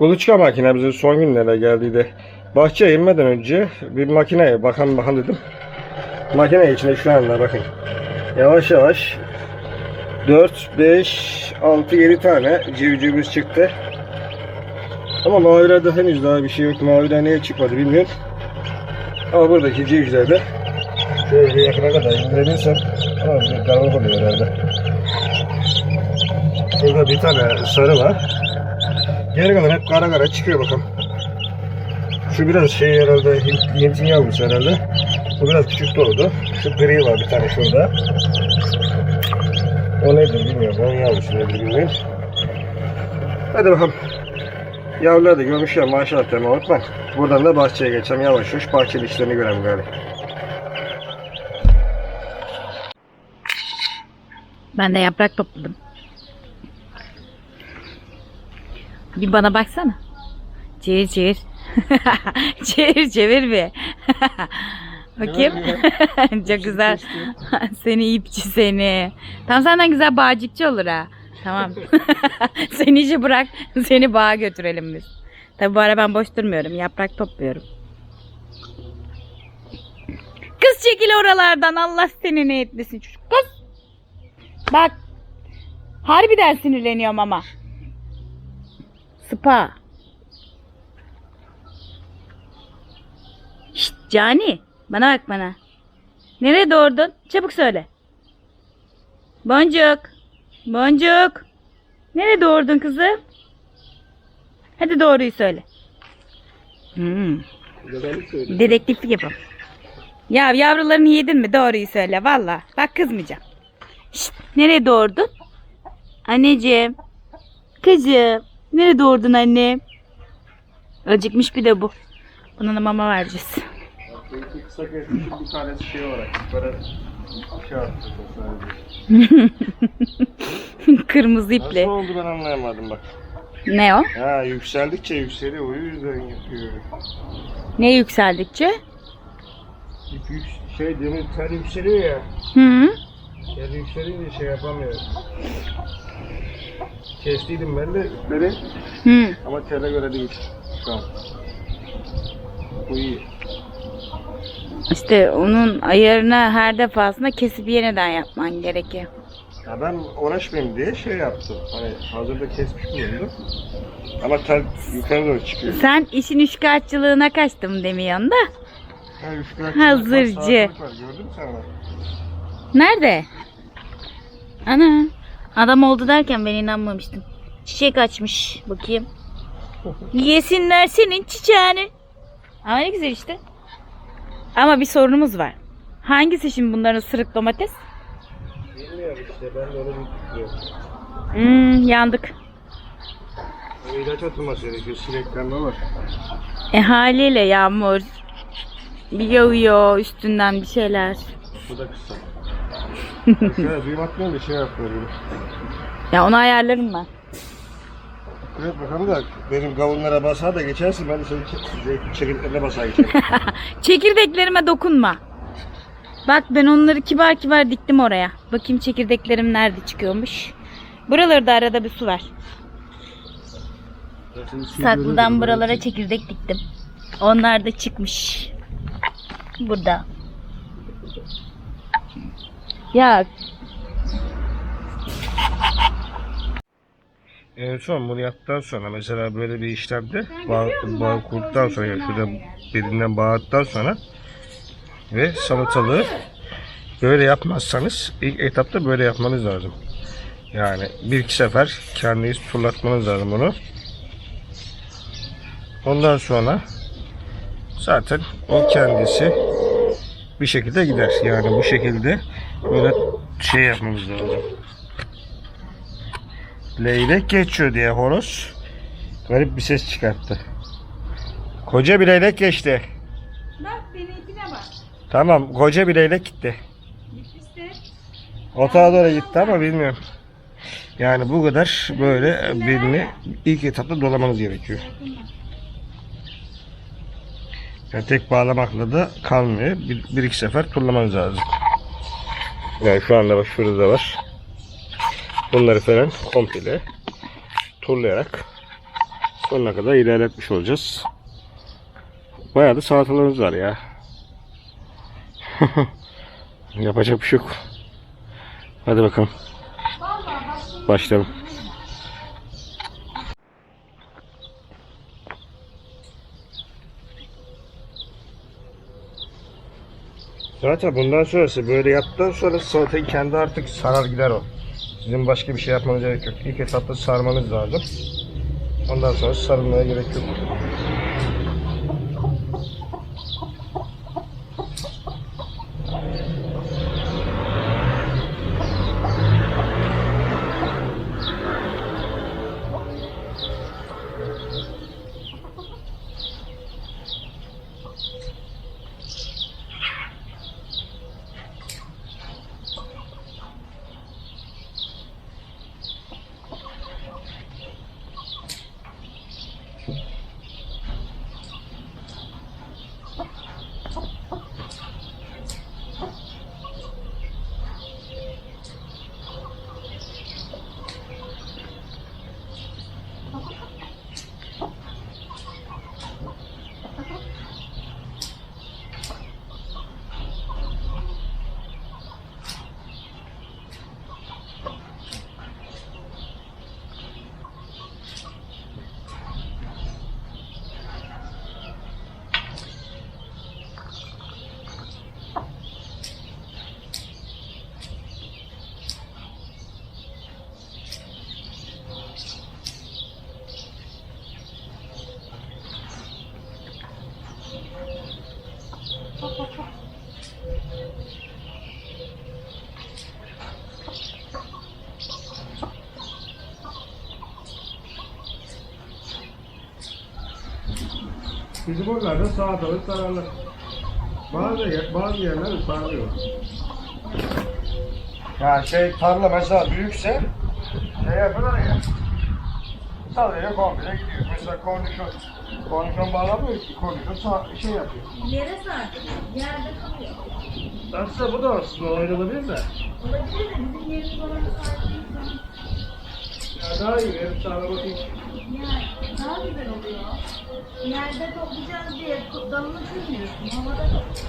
Kuluçka makinemizin son günlere geldiydi. Bahçeye inmeden önce bir makineye bakan bakan dedim. Makine içinde şu anda bakın. Yavaş yavaş 4, 5, 6, 7 tane civcivimiz çıktı. Ama mavilerde henüz daha bir şey yok. Maviler niye çıkmadı bilmiyorum. Ama buradaki civcivlerde şöyle yakına kadar indirebilirsem ama bir karanlık oluyor herhalde. Burada bir tane sarı var. Geri kalan hep kara kara çıkıyor bakalım. Şu biraz şey herhalde Hint- Hint'in yavrusu herhalde. Bu biraz küçük doğdu. Şu gri var bir tane şurada. O nedir bilmiyorum. Onun yavrusu nedir bilmiyorum. Hadi bakalım. Yavruları da görmüşler maşallah tema unutma. Buradan da bahçeye geçeceğim yavaş yavaş bahçeli işlerini görelim gari. Ben de yaprak topladım. Bir bana baksana. Çevir çevir. çevir çevir bir. Bakayım. Çok güzel. seni ipçi seni. Tam senden güzel bağcıkçı olur ha. Tamam. seni işe bırak. Seni bağa götürelim biz. Tabi bu ara ben boş durmuyorum. Yaprak topluyorum. Kız çekil oralardan. Allah seni ne etmesin çocuk. Kız. Bak. Harbiden sinirleniyorum ama. Spa. Şşt Cani. Bana bak bana. Nereye doğurdun? Çabuk söyle. Boncuk. Boncuk. Nereye doğurdun kızım? Hadi doğruyu söyle. Hmm. Dedektiflik yapalım. Ya yavrularını yedin mi? Doğruyu söyle valla. Bak kızmayacağım. Şşt, nereye doğurdun? Anneciğim. Kızım. Nereye doğurdun anne? Acıkmış bir de bu. Buna da mama vereceğiz. Kısa kesmişim bir tanesi şey olarak. Böyle attı sadece. Kırmızı iple. Nasıl oldu ben anlayamadım bak. Ne o? Ha yükseldikçe yükseliyor o yüzden yapıyor. Ne yükseldikçe? İp yük, şey demir tel yükseliyor ya. Hı. Tel yükselince şey yapamıyor. Kestiydim ben de ipleri Hı. ama tele göre değil şu an. Bu iyi. İşte onun ayarını her defasında kesip yeniden yapman gerekiyor. Ya ben uğraşmayayım diye şey yaptım. Hani hazırda kesmiş bulundum. Ama tel yukarı doğru çıkıyor. Sen işin üçkağıtçılığına kaçtım demiyorsun da. Ha, Hazırcı. Var, Gördün mü sen onu? Nerede? Ana. Adam oldu derken ben inanmamıştım. Çiçek açmış. Bakayım. Yesinler senin çiçeğini. Ama ne güzel işte. Ama bir sorunumuz var. Hangisi şimdi bunların sırık domates? Bilmiyorum işte ben de onu bilmiyorum. Hmm, yandık. O ilaç atılması gerekiyor. Sineklenme var. E haliyle yağmur. Bir yağıyor üstünden bir şeyler. Bu da kısa. Şöyle atmıyorum da şey yapıyorum. Ya onu ayarlarım ben. Evet bakalım da benim gavunlara basar da geçersin ben de senin çek- çekirdeğine basar geçerim. Çekirdeklerime dokunma. Bak ben onları kibar kibar diktim oraya. Bakayım çekirdeklerim nerede çıkıyormuş. Buralarda arada bir su ver. Saklıdan buralara çekirdek diktim. Onlar da çıkmış. Burada. Ya En son bunu yaptıktan sonra mesela böyle bir işlemde bağ, bağ kurduktan sonra yani şurada birinden bağladıktan sonra ve salatalığı böyle yapmazsanız ilk etapta böyle yapmanız lazım. Yani bir iki sefer kendiniz turlatmanız lazım bunu. Ondan sonra zaten o kendisi bir şekilde gider. Yani bu şekilde böyle şey yapmamız lazım. Leylek geçiyor diye horoz garip bir ses çıkarttı. Koca bir leylek geçti. Bak benimkine bak. Tamam koca bir leylek gitti. Otağa doğru gitti ama bilmiyorum. Yani bu kadar böyle birini ilk etapta dolamanız gerekiyor. Yani tek bağlamakla da kalmıyor. Bir, bir iki sefer turlamanız lazım. Yani şu anda bak şurada da var. Bunları falan komple turlayarak Sonuna kadar ilerletmiş olacağız. Bayağı da salatalarımız var ya. Yapacak bir şey yok. Hadi bakalım. Başlayalım. Zaten bundan sonrası böyle yaptıktan sonra salatayı kendi artık sarar gider o. Sizin başka bir şey yapmanız gerek yok. İlk etapta sarmanız lazım. Ondan sonra sarılmaya gerek yok. Bizim oralarda salatalık sararlar. Bazı, yer- bazı yerler sarılıyor. Ya şey tarla mesela büyükse şey yapıyorlar ya. Sarıya komple gidiyor. Mesela kornişon. Kornişon bağlamıyor ki. Kornişon sa- şey yapıyor. Yere sardık. Yerde kalıyor. Aslında bu da aslında oynanabilir de. Olabilir de bizim yerimiz olan sardığımız Ya daha iyi. Benim sana bakayım. Yani daha güzel oluyor. Yerde toplayacağız diye dalını kırmıyorsun. Havada topluyorsun.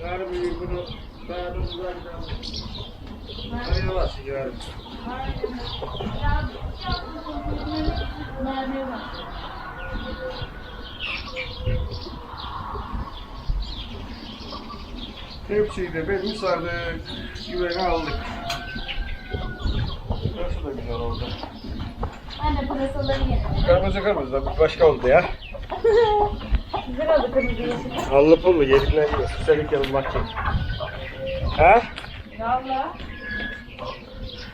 Yarın bir bunu sağda uzaktan. Ayırmazsın yarın. Merve var. Hepsiyi de benim sardık. Güveni aldık. Nasıl da güzel oldu. De pırasaları yedim. Kırmızı kırmızı da başka oldu ya. Güzel oldu kırmızı yeşil. Allı pullu yerinden yiyor. Üstelik yanılmak için. Ha? Valla.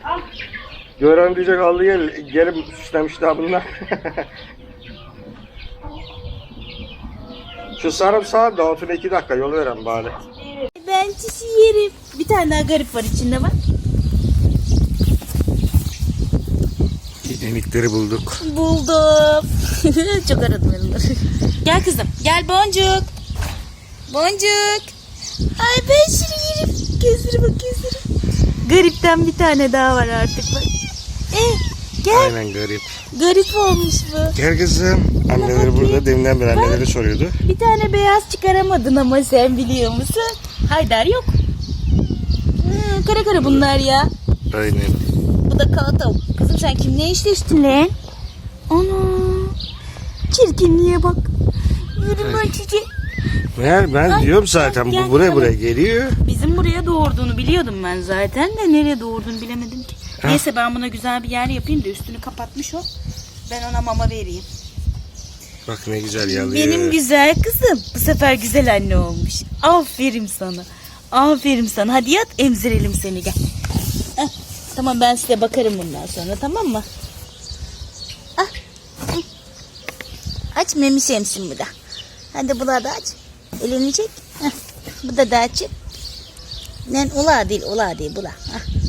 Al. Gören diyecek allı gel, gelip süslemiş daha bunlar. Şu sarımsağı da otuna iki dakika yol veren bari. Ben çişi yerim. Bir tane daha garip var içinde bak. Yemekleri bulduk. Buldum. Çok aradım onları. Gel kızım. Gel boncuk. Boncuk. Ay ben şunu yerim. Gözleri bak gözleri. Garipten bir tane daha var artık bak. Eh, gel. Aynen garip. Garip olmuş bu. Gel kızım. Anneleri burada. Deminden beri anneleri soruyordu. Bir tane beyaz çıkaramadın ama sen biliyor musun? Haydar yok. Hmm, kara kara bunlar ya. Aynen. Bu da kala tavuk. Kızım sen kimle eşleştin lan? Ana. Çirkinliğe bak. Yürü lan çiçek. Meğer ben Ay, diyorum zaten gel, bu buraya gel. buraya geliyor. Bizim buraya doğurduğunu biliyordum ben zaten de nereye doğurduğunu bilemedim ki. Neyse ben buna güzel bir yer yapayım da üstünü kapatmış o. Ben ona mama vereyim. Bak ne güzel yalıyor. Benim güzel kızım. Bu sefer güzel anne olmuş. Aferin sana. Aferin sana. Hadi yat emzirelim seni gel. Heh, Tamam ben size bakarım bundan sonra tamam mı? Ah. Aç memiş emsin bu da. Hadi bula da aç. Heh. Bu da da açık. Nen ula değil ula değil bula. Heh.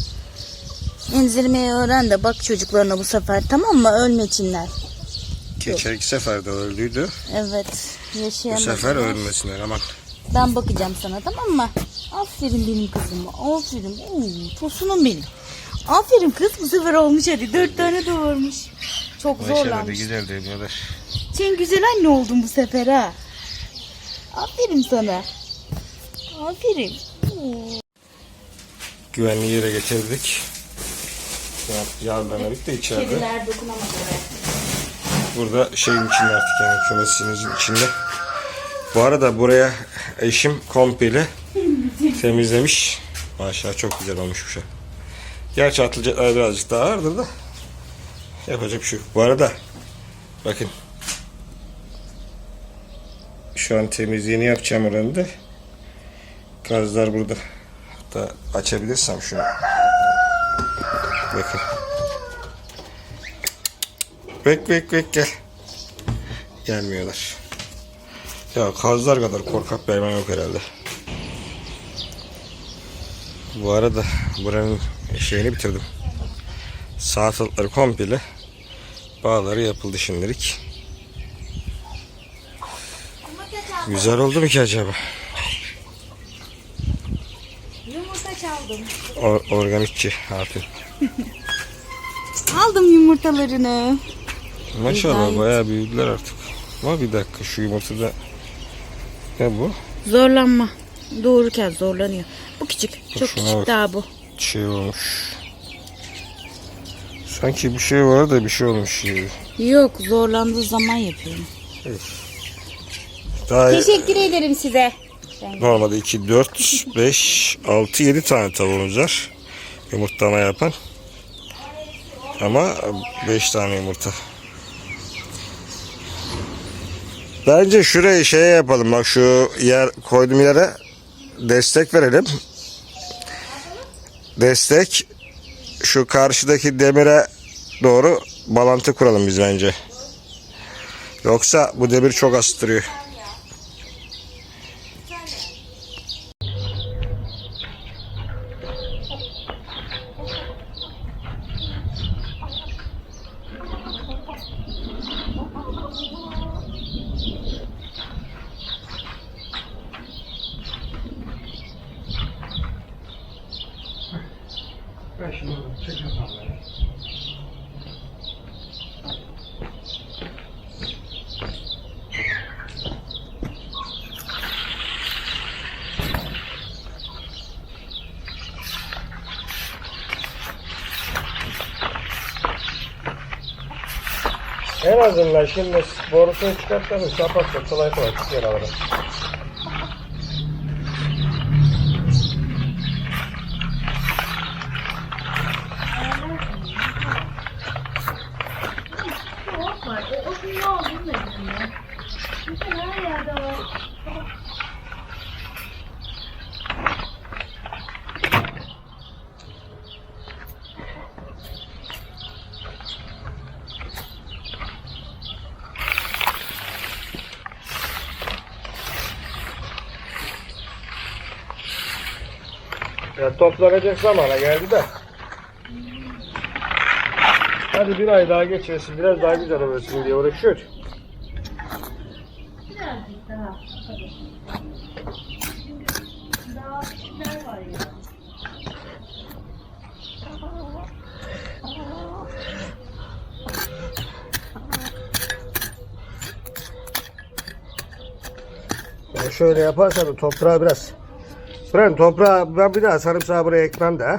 Emzirmeyi öğren de bak çocuklarına bu sefer tamam mı? Ölmesinler. Geçen iki seferde öldüydü. Evet. Bu Yaşayamadılar. sefer ölmesinler aman. Ben bakacağım sana tamam mı? Aferin benim kızıma. Aferin. Oo, tosunum benim. Aferin kız bu sefer olmuş hadi. Dört tane doğurmuş. Çok zorlanmış. güzel de birader. Sen güzel anne oldun bu sefer ha. Aferin sana. Aferin. Oo. Güvenli yere getirdik. Yağlarladık da içeride. Kediler dokunamadı. Burada şeyin içinde artık yani kümesimizin içinde. Bu arada buraya eşim komple temizlemiş. Maşallah çok güzel olmuş bu şey. Gerçi atılacaklar birazcık daha ağırdır da. Yapacak bir şey yok. Bu arada bakın. Şu an temizliğini yapacağım oranı da. Gazlar burada. Hatta açabilirsem şunu. Bakın. Bek bek bek gel. Gelmiyorlar. Ya kazlar kadar korkak bir hayvan yok herhalde. Bu arada buranın şeyini bitirdim. Sağ altları komple bağları yapıldı şimdilik. Güzel oldu mu ki acaba? Yumurta çaldım. Or- organikçi hatun. Aldım yumurtalarını. Maşallah bayağı büyüdüler artık. Ama bir dakika şu yumurtada ne bu? Zorlanma. Doğururken zorlanıyor. Bu küçük. Çok Şuna küçük bak. daha bu. Şey olmuş. Sanki bir şey var da bir şey olmuş gibi. Yok zorlandığı zaman yapıyorum. Daha Teşekkür ederim size. normalde 2, 4, 5, 6, 7 tane tavuğumuz var. Yumurtlama yapan. Ama 5 tane yumurta. Bence şurayı şey yapalım. Bak şu yer koyduğum yere destek verelim. Destek şu karşıdaki demire doğru bağlantı kuralım biz bence. Yoksa bu demir çok astırıyor. En azından şimdi borusunu çıkartalım. Kapatsa kolay kolay çıkıyor arada. Ya toplanacak zamana geldi de. Hadi bir ay daha geçirsin. Biraz daha güzel olsun diye uğraşıyor. Ya şöyle yaparsan toprağı biraz Fren toprağı ben bir daha sarımsağı buraya ekmem de. ha.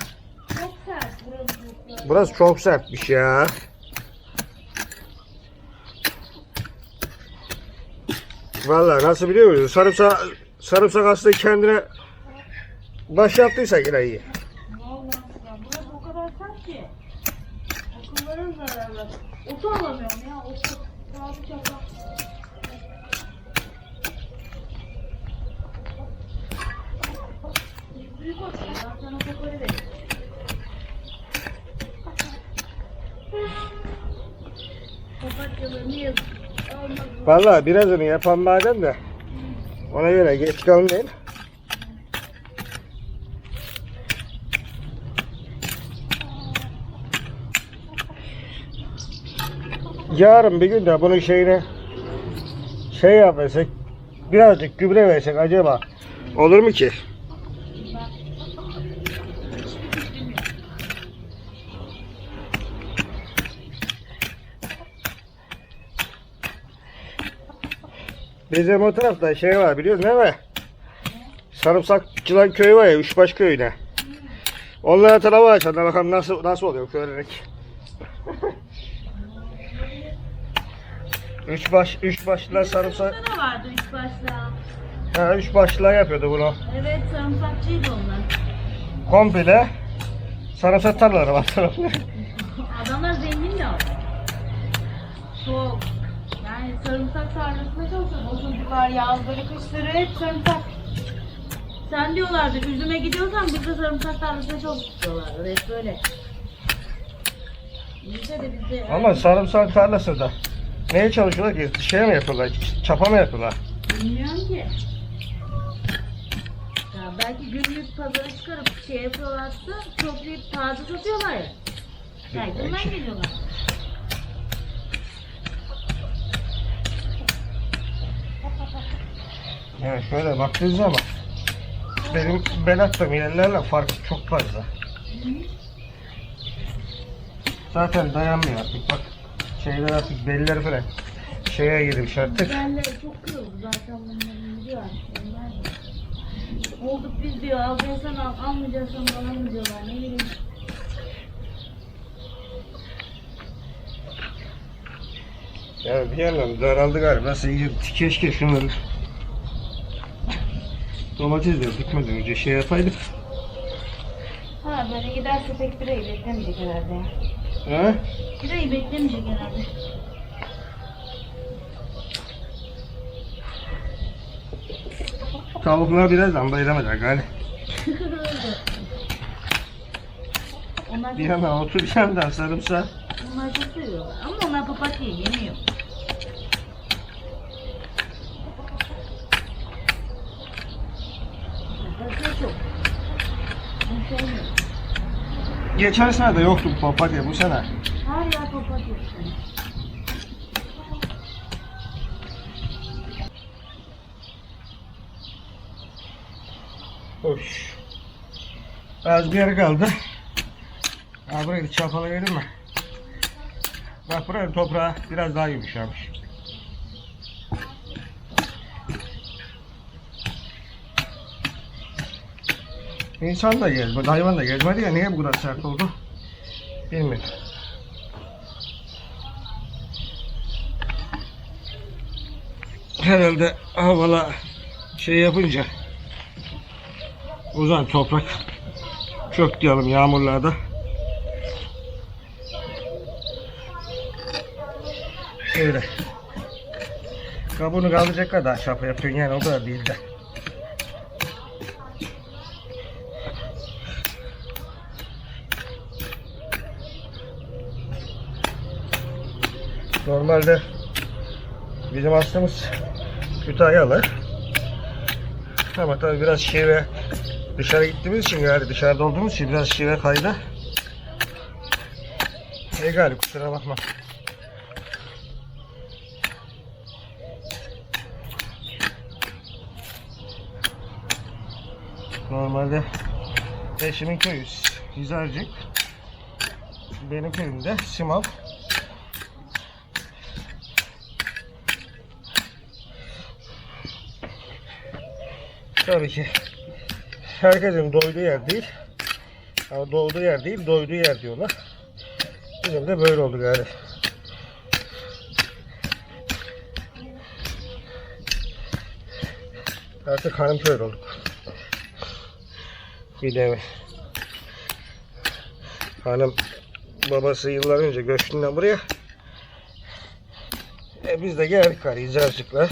Burası çok sertmiş ya. Vallahi nasıl biliyor musun? Sarımsak, sarımsak aslında kendine baş yaptıysa yine iyi. Vallahi burası o kadar sert ki. Akıllara zararlı. Otu alamıyorum ya otu. Sadık yaprak. Büyük olsun ben sana kokoru veririm. Papatyalarını yazın. Vallahi birazını yapan madem de ona göre geç kalmayın. Yarın bir gün de bunun şeyine şey yapacak birazcık gübre versek acaba Olur mu ki? Bizim o tarafta şey var biliyorsun değil mi? Sarımsakçılar köyü var ya, Üçbaş köyüne. Onlara tarafa açalım bakalım nasıl nasıl oluyor körerek. üç baş, üç başlılar sarımsak, da vardı üç başla. ha, üç başlılar yapıyordu bunu. Evet sarımsakçıydı onlar. Komple sarımsak tarlaları var. Adamlar zengin de abi. Yani sarımsak tarlasında çalışıyor. O çocuklar yazları kışları hep sarımsak. Sen diyorlardı üzüme gidiyorsan biz de sarımsak tarlasında çalışıyorlardı. Hep böyle. Bizde de bizde. Ama sarımsak tarlası da neye çalışıyorlar ki? Şey mi yapıyorlar? Çapa mı yapıyorlar? Bilmiyorum ki. Ya belki günlük pazara çıkarıp şey yapıyorlarsa toplayıp taze satıyorlar ya. Belki bundan geliyorlar. Yani şöyle baktığınız zaman benim ben attığım yerlerle farkı çok fazla. Zaten dayanmıyor artık bak. Şeyler artık belliler falan şeye girmiş artık. Biberleri çok kırıldı zaten bunların biliyor artık. Onlar da. Olduk biz diyor alacaksan al, almayacaksan diyorlar ne bileyim. Yani bir yandan daraldı galiba. Nasıl iyice keşke şunları domates de dikmeden önce şey yapaydık. Ha böyle giderse pek birayı beklemeyecek herhalde ya. Ha? Birayı beklemeyecek herhalde. Tavuklar birazdan bayramacak galiba. onlar, Bir yandan otur bir yandan sarımsak. onlar çok seviyorlar ama onlar papatya yemiyor. Papatya çok. Ben sevmiyorum. Geçen sene de yoktu bu papatya bu sene. Her yer papatya. Hoş. Az bir yer kaldı. Ha burayı da çapalayalım mı? Bak buranın toprağı biraz daha yumuşamış. İnsan da gezmedi, hayvan da gezmedi ya niye bu kadar sert oldu? Bilmiyorum. Herhalde havala şey yapınca Uzan toprak çök diyelim yağmurlarda. Öyle. Kabuğunu kaldıracak kadar şapa yapıyorsun yani o kadar değil de. Normalde bizim hastamız Kütahyalı. Ama tabii biraz şive dışarı gittiğimiz için yani dışarıda olduğumuz için biraz şive kaydı. Gari kusura bakma. Normalde eşimin köyü Hizarcık. Benim köyüm de Simav. Tabii ki herkesin doyduğu yer değil. Ama doğduğu yer değil, doyduğu yer diyorlar. Bizim de böyle oldu galiba. Artık hanım köylü olduk. Bir de hanım babası yıllar önce göçtüğünden buraya. E biz de geldik gari izarcıkla.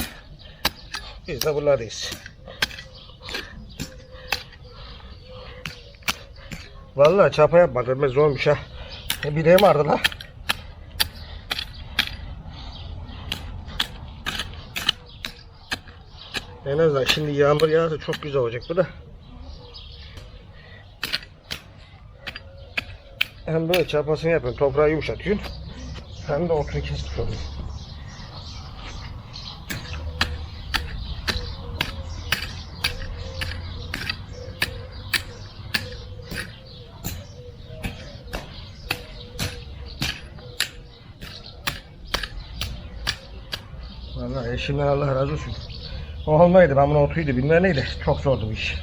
Biz de buralardayız. Vallahi çapa yapmadım ben zormuş ha. E, bileğim ağrıdı la. En azından şimdi yağmur yağarsa çok güzel olacak bu da. Hem böyle çapasını yapıyorsun, toprağı yumuşatıyorsun. Hem de otunu kesmiş oluyorsun. Eşimden Allah razı olsun. O olmaydı ben bunu otuydu bilmem neydi. Çok zordu bu iş.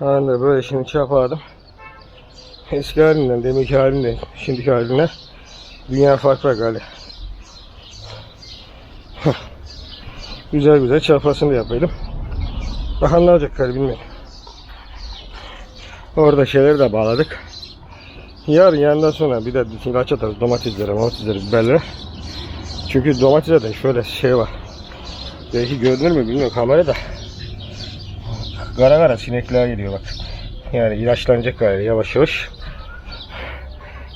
Ben de böyle şimdi çapardım. Eski halinden, deminki halinden, şimdiki haline dünya farklı galiba. güzel güzel çarpmasını da yapayım. Bakalım ne olacak galiba bilmiyorum. Orada şeyleri de bağladık. Yarın yandan sonra bir de ilaç atarız domateslere, domatesleri, biberlere. Çünkü domatese de şöyle şey var. Belki görünür mü bilmiyorum kamerada. Kara kara sinekler geliyor bak. Yani ilaçlanacak galiba yavaş yavaş.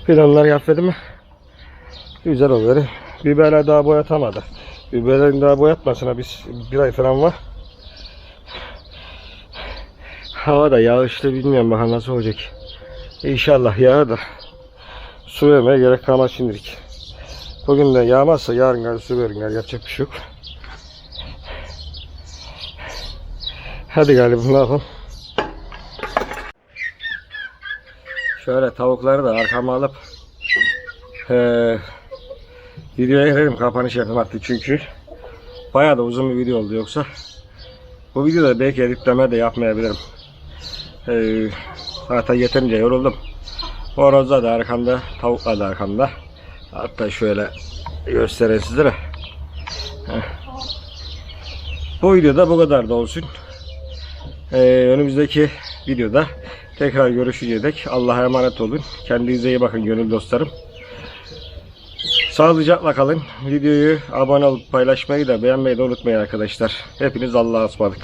Onları yapmadı mı? Güzel oluyor. Biberler daha boyatamadı. Biberlerin daha boyatmasına biz bir ay falan var. Hava da yağışlı bilmiyorum bakalım nasıl olacak. İnşallah yağar da su vermeye gerek kalmaz şimdilik. Bugün de yağmazsa yarın gel su verin gel yapacak bir şey yok. Hadi galiba ne yapalım. Şöyle tavukları da arkama alıp eee videoya girelim kapanış yapayım artık çünkü bayağı da uzun bir video oldu yoksa bu videoda belki editleme de yapmayabilirim. Eee zaten yeterince yoruldum. Horozlar da arkamda, tavuklar da arkamda. Hatta şöyle göstereyim sizlere. Bu videoda bu kadar da olsun. Ee, önümüzdeki videoda tekrar görüşeceğiz. dek Allah'a emanet olun. Kendinize iyi bakın gönül dostlarım. Sağlıcakla kalın. Videoyu abone olup paylaşmayı da beğenmeyi de unutmayın arkadaşlar. Hepiniz Allah'a ısmarladık.